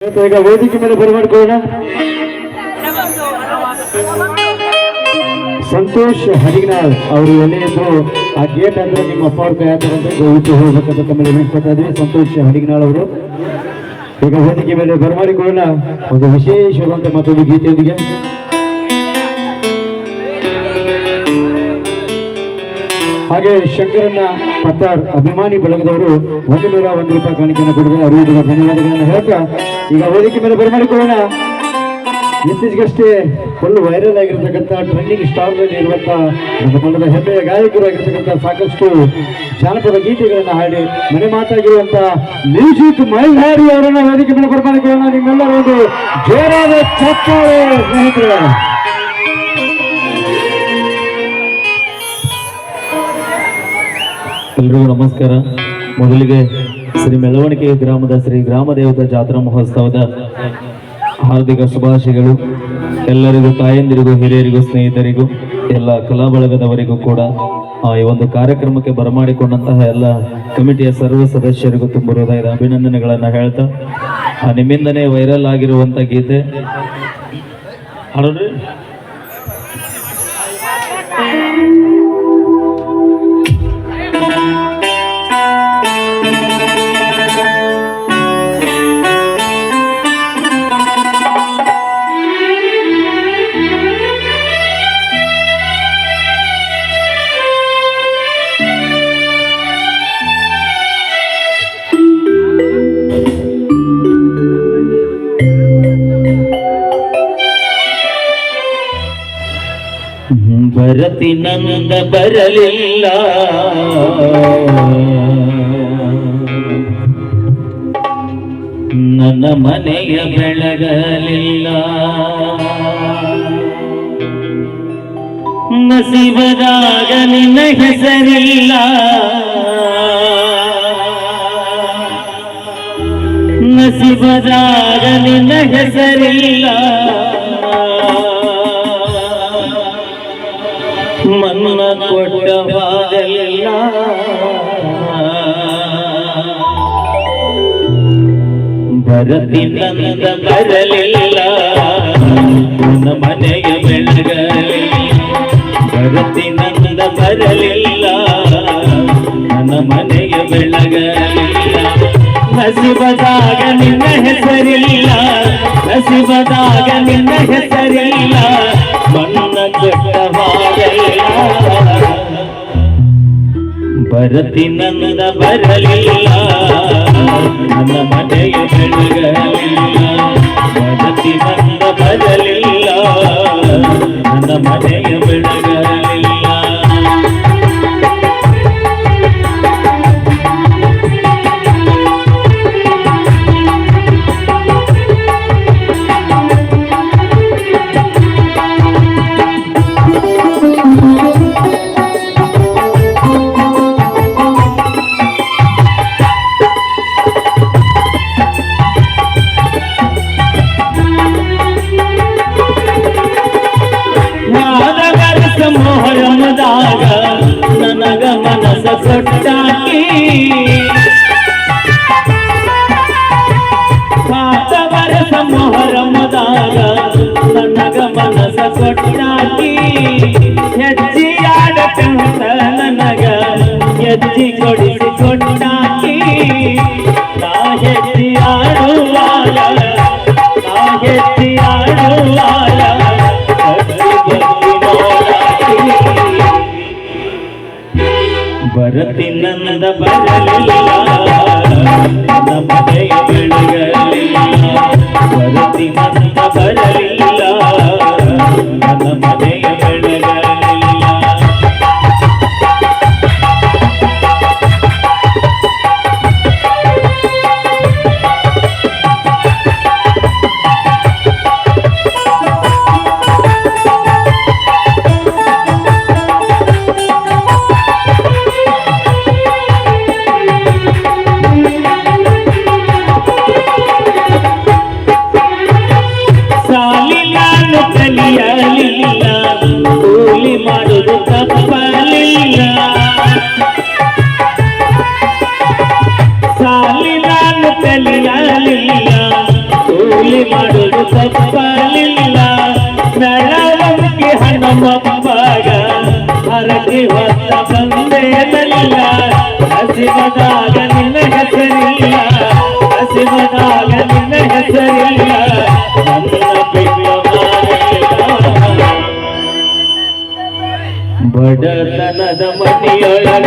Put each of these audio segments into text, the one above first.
ಈಗ ವೇದಿಕೆ ಮೇಲೆ ಬರಮಾಡ್ಕೊಳ್ಳೋಣ ಸಂತೋಷ್ ಹರಿಗ್ನಾಳ್ ಅವರು ಎಲ್ಲಿದ್ರು ಆ ಗೇಟ್ ಅಂದ್ರೆ ನಿಮ್ಮ ಅಪ್ಪ ಅವ್ರ ಕೈ ದಯವಿಟ್ಟು ಹೋಗ್ಬೇಕಂತ ತಮ್ಮಲ್ಲಿ ಹೇಳ್ಕೊತಾ ಇದ್ವಿ ಸಂತೋಷ್ ಹರಿಗ್ನಾಳ್ ಅವರು. ಈಗ ವೇದಿಕೆ ಮೇಲೆ ಬರಮಾಡಿಕೊಳ್ಳೋಣ ಒಂದು ವಿಶೇಷವಾದಂತ ಮತ್ತೊಂದು ಗೀತೆಯೊಂದಿಗೆ. ಹಾಗೆ ಶಂಕರನ್ನ ಪತ್ತಾರ್ ಅಭಿಮಾನಿ ಬಳಗದವರು ಒಂದು ನೂರ ಒಂದು ರೂಪಾಯಿ ಕಾಣಿಕೆಯನ್ನು ಕೊಡುವ ಧನ್ಯವಾದಗಳನ್ನು ಹೇಳ್ತಾ ಈಗ ವೇದಿಕೆ ಮೇಲೆ ಬರಮಾಡಿಕೊಳ್ಳೋಣ. ಇತ್ತೀಚೆಗಷ್ಟೇ ಫುಲ್ ವೈರಲ್ ಆಗಿರ್ತಕ್ಕಂಥ ಟ್ರೆಂಡಿಂಗ್ ಸ್ಟಾರ್ ಇರುವಂತ ನಮ್ಮ ತಂಡದ ಹೆಮ್ಮೆಯ ಗಾಯಕರು ಆಗಿರ್ತಕ್ಕಂಥ ಸಾಕಷ್ಟು ಜಾನಪದ ಗೀತೆಗಳನ್ನು ಹಾಡಿ ಮನೆ ಮಾತಾಗಿರುವಂಥ ಮ್ಯೂಸಿಕ್ ಮೈಹಾರಿ ಅವರನ್ನ ವೇದಿಕೆ ಮೇಲೆ ಬರಮಾಡಿಕೊಳ್ಳೋಣ ನಿಮ್ಮೆಲ್ಲರ ಒಂದು ಜೋರಾದ ಚಪ್ಪಾಳೆ ಸ್ನೇಹಿತರೆ. ಎಲ್ರಿಗೂ ನಮಸ್ಕಾರ. ಮೊದಲಿಗೆ ಶ್ರೀ ಮೆಲವಣಿಗೆ ಗ್ರಾಮದ ಶ್ರೀ ಗ್ರಾಮ ದೇವತಾ ಜಾತ್ರಾ ಮಹೋತ್ಸವದ ಹಾರ್ದಿಕ ಶುಭಾಶಯಗಳು. ಎಲ್ಲರಿಗೂ, ತಾಯಂದಿರಿಗೂ, ಹಿರಿಯರಿಗೂ, ಸ್ನೇಹಿತರಿಗೂ, ಎಲ್ಲ ಕಲಾ ಬಳಗದವರಿಗೂ ಕೂಡ ಈ ಒಂದು ಕಾರ್ಯಕ್ರಮಕ್ಕೆ ಬರಮಾಡಿಕೊಂಡಂತಹ ಎಲ್ಲ ಕಮಿಟಿಯ ಸರ್ವ ಸದಸ್ಯರಿಗೂ ತುಂಬ ಹೃದಯದ ಅಭಿನಂದನೆಗಳನ್ನ ಹೇಳ್ತಾ, ಆ ನಿಮ್ಮಿಂದನೇ ವೈರಲ್ ಆಗಿರುವಂತ ಗೀತೆ. ಭರತಿ ನಂದ ಬರಲಿಲ್ಲ. ನನ್ನ ಮನೆಯ ಬೆಳಗಲಿಲ್ಲ. ನಸಿಬದಾಗ ನಿನ್ನ ಹೆಸರಿಲ್ಲ. ನಸಿಬದಾಗ ನಿನ್ನ ಹೆಸರಿಲ್ಲ. ಮನ್ನ ಕೊಟ್ಟ ಭರತಿ ನಂದ ಬರಲಿಲ್ಲ. ನನ್ನ ಮನೆಯ ಬೆಳಗಲಿ ಭರತಿ ನಂದ ಬರಲಿಲ್ಲ. ನನ್ನ ಮನೆಗೆ ಬೆಳಗಲಿಲ್ಲ ನಸಿಬದಾಗ ನಿನ್ನ ಹೆಸರಿಲ್ಲ. ನಸಿಬದಾಗ ನಿನ್ನ ಹೆಸರಿಲ್ಲ. ಮನ್ನ ಕೊಟ್ಟವಾಗಲ್ಲ ಭರತಿ ನಂದ ಬರಲಿಲ್ಲ. ನನ್ನ ಮನೆಯ ಬೆಳಗಲಿಲ್ಲ ಭರತಿ ನಂದ ಬರಲಿಲ್ಲ. ನನ್ನ ಮನೆಗೆ ಮೊಹರಮದಾಗ ನನಗ ಮನಸ ಕೊಟ್ಟಾಕಿ. ಹೆಜ್ಜಿ ಹೆಜ್ಜೆಯಾಡಕಂತ ನನಗ ಹೆಜ್ಜಿ ಕೊಡಿಸಿ ಕೊಟ್ಟಾಕಿ. ನಾ ಹೆಜ್ಜಿ ಆಡುವಾಲ ನಾ ಹೆಜ್ಜಿ ಆಡುವಾಲ ಭರತಿ ನಂದ ಬರಲಿಲ್ಲ, ನಮ್ಮ ಬೆಳಗಲಿಲ್ಲ ಭರತಿ ನಂದ ಇಲ್ಲಿ ಮಾಡುವುದು ತಪ್ಪಲಿಲ್ಲ ಮೆರವಣಿಗೆ ಹನುಮಪ್ಪಗ ಹರಕೆ ಹೊತ್ತ ಬಂದೇನಲ್ಲ ಹಸಿವದಾಗ ನಿನ್ನ ಹೆಸರಿಲ್ಲ ಹಸಿವದಾಗ ನಿನ್ನ ಹೆಸರಿಲ್ಲ ನನ್ನ ಬಿಟ್ಟು ಮಾರಿಲ್ಲ. ಬಡತನದ ಮನೆಯೊಳಗ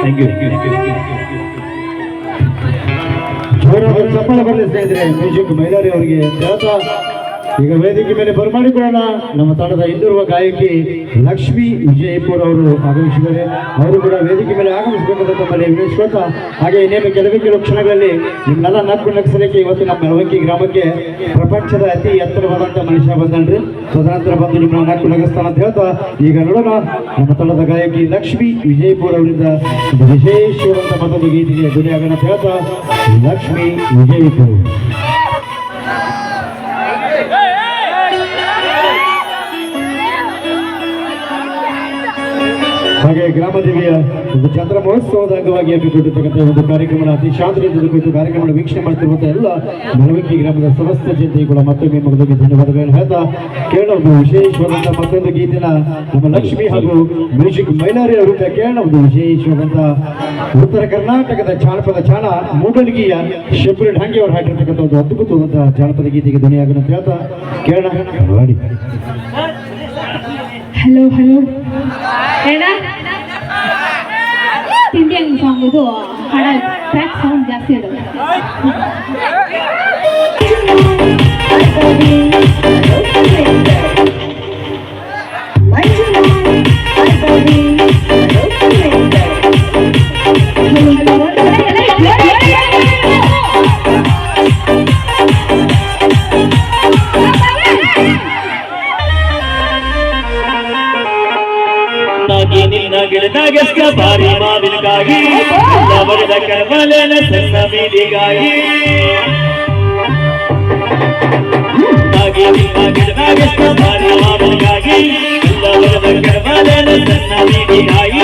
ಥ್ಯಾಂಕ್ ಯು ಚಪ್ಪಳ ಬರಲಿ ಸ್ನೇಹಿತರೆ ಮ್ಯೂಸಿಕ್ ಮೈಲಾರಿ ಅವರಿಗೆ ಈಗ ವೇದಿಕೆ ಮೇಲೆ ಬರಮಾಡಿಕೊಳ್ಳೋಣ ನಮ್ಮ ತಂಡದ ಹಿಂದಿರುವ ಗಾಯಕಿ ಲಕ್ಷ್ಮಿ ವಿಜಯಪುರ ಅವರು ಆಗಮಿಸಿದ್ದಾರೆ. ಅವರು ಕೂಡ ವೇದಿಕೆ ಮೇಲೆ ಆಗಮಿಸಬೇಕಂತ ತಮ್ಮಲ್ಲಿ ವಿನಯಿಸ್ಕೊಳ್ತಾ ಹಾಗೆ ಇನ್ನೇನು ಕೆಲವೇ ಕೆಲವು ಕ್ಷಣಗಳಲ್ಲಿ ನಿಮ್ಮೆಲ್ಲ ನಕ್ಕು ನಕ್ಸಲಿಕ್ಕೆ ಇವತ್ತು ನಮ್ಮ ಮೆರವಣಿಗೆ ಗ್ರಾಮಕ್ಕೆ ಪ್ರಪಂಚದ ಅತಿ ಎತ್ತರವಾದಂಥ ಮನುಷ್ಯ ಬಂದನ್ರಿ. ತದನಂತರ ಬಂದು ನಿಮ್ಮ ನಕ್ಕು ನಗಸ್ಥಾನ ಅಂತ ಹೇಳ್ತಾ, ಈಗ ನೋಡೋಣ ನಮ್ಮ ತಂಡದ ಗಾಯಕಿ ಲಕ್ಷ್ಮಿ ವಿಜಯಪುರ ಅವರಿಂದ ವಿಶೇಷವಾದಂಥ ಮತ್ತೊಂದು ಗೀತೆಗೆ ಅಂತ ಹೇಳ್ತಾ, ಲಕ್ಷ್ಮಿ ವಿಜಯಪುರ. ಹಾಗೆ ಗ್ರಾಮ ದೇವಿಯ ಒಂದು ಚಂದ್ರ ಮಹೋತ್ಸವದ ಅಂಗವಾಗಿ ಹಮ್ಮಿಕೊಂಡಿರ್ತಕ್ಕಂಥ ಒಂದು ಕಾರ್ಯಕ್ರಮ ಅತಿ ಶಾಂತಿಯಿಂದ ಕುರಿತು ಕಾರ್ಯಕ್ರಮ ವೀಕ್ಷಣೆ ಮಾಡ್ತಿರುವಂತಹ ಎಲ್ಲ ಮೆರವಣಿಗೆ ಗ್ರಾಮದ ಸಮಸ್ತ ಜನತೆಗಳು ಮತ್ತೊಮ್ಮೆ ಮಗದೊಮ್ಮೆ ಧನ್ಯವಾದಗಳನ್ನು ಹೇಳ್ತಾ ಕೇಳೋ ಒಂದು ವಿಶೇಷವಾದಂತಹ ಮತ್ತೊಂದು ಗೀತಿನ ನಮ್ಮ ಲಕ್ಷ್ಮಿ ಹಾಗೂ ಮ್ಯೂಸಿಕ್ ಮೈಲಾರಿ ಅವರಿಂದ ಕೇಳೋದು ಒಂದು ವಿಶೇಷವಾದಂತ ಉತ್ತರ ಕರ್ನಾಟಕದ ಜಾನಪದ ಚಾಣ ಮೂಡಲ್ಗಿಯ ಶಬ್ರಿಡ್ ಢಾಂಗಿ ಅವರು ಹಾಕಿರ್ತಕ್ಕಂಥ ಒಂದು ಅದ್ಭುತವಾದಂತಹ ಜಾನಪದ ಗೀತೆಗೆ ಧ್ವನಿಯಾಗೋಣ ಅಂತ ಹೇಳ್ತಾ ಕೇಳೋಣ. hello hello. Đấy đó. Tiếng điện song với của hà đại track song giá tiền rồi Hello, hello, hello, hello, hello, hello. ಗಿಡದಾಗೆಸ್ಕ ಬಾರಿ ಮಾವಿನಗಾಗಿ ಬರೆದ ಕರ್ಮಲೇನ ಸಣ್ಣ ಬೀದಿಗಾಗಿ ನಾಗಿ ನಿನ್ನ ಗಿಡದಾಗೆಸ್ಕ ಬಾರಿ ಮಾವಿನಗಾಗಿ ಬರೆದ ಕರ್ಮಲೇನ ಸಣ್ಣ ಬೀದಿಗಾಗಿ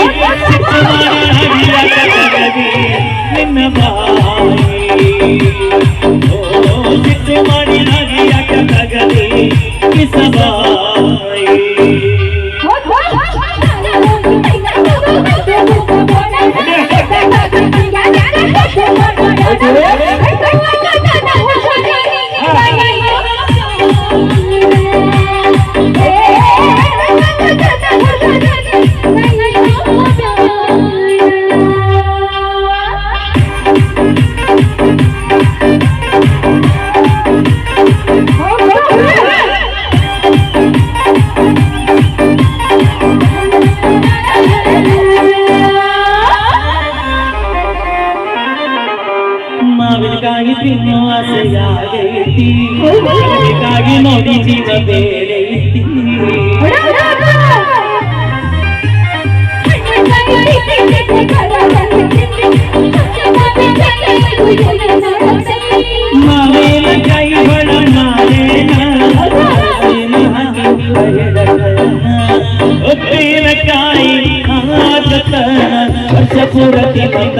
ಮಿಂಚಿನ ಬೇರೆ ಐತಿ ಮಾವೇನ ಕೈ ಬಳ ಮಾರೇನ ಉಪ್ಪಿನಕಾಯಿ ಹಾಕತನ ವರ್ಷಪುರತಿ ಬಂದ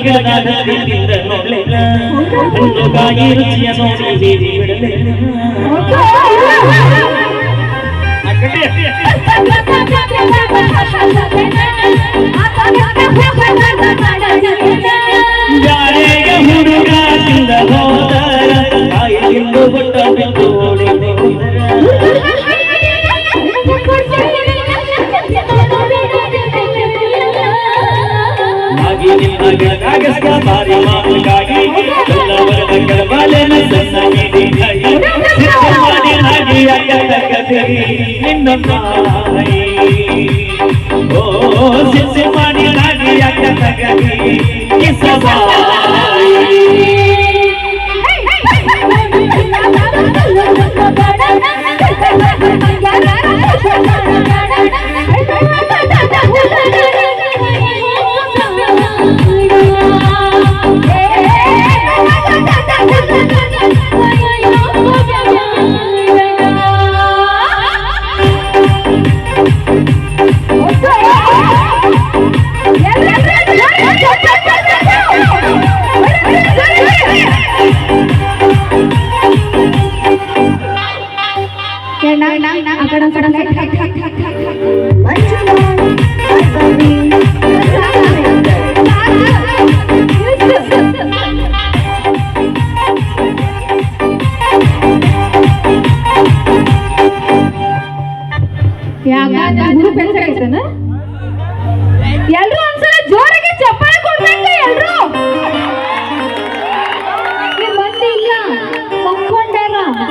ಹಿಂಗಾಗಿಡ ನಾದಲ್ಲಿ ತಿಂದ ನೋಡ್ಲೇನ ಹಣ್ಣುಗಾಗಿ ರುಚಿಯ ನೋಡಿ ಬೀದಿ ಬಿಡಲೇನ ಯಾರಿಗೆ ನಿನ್ನ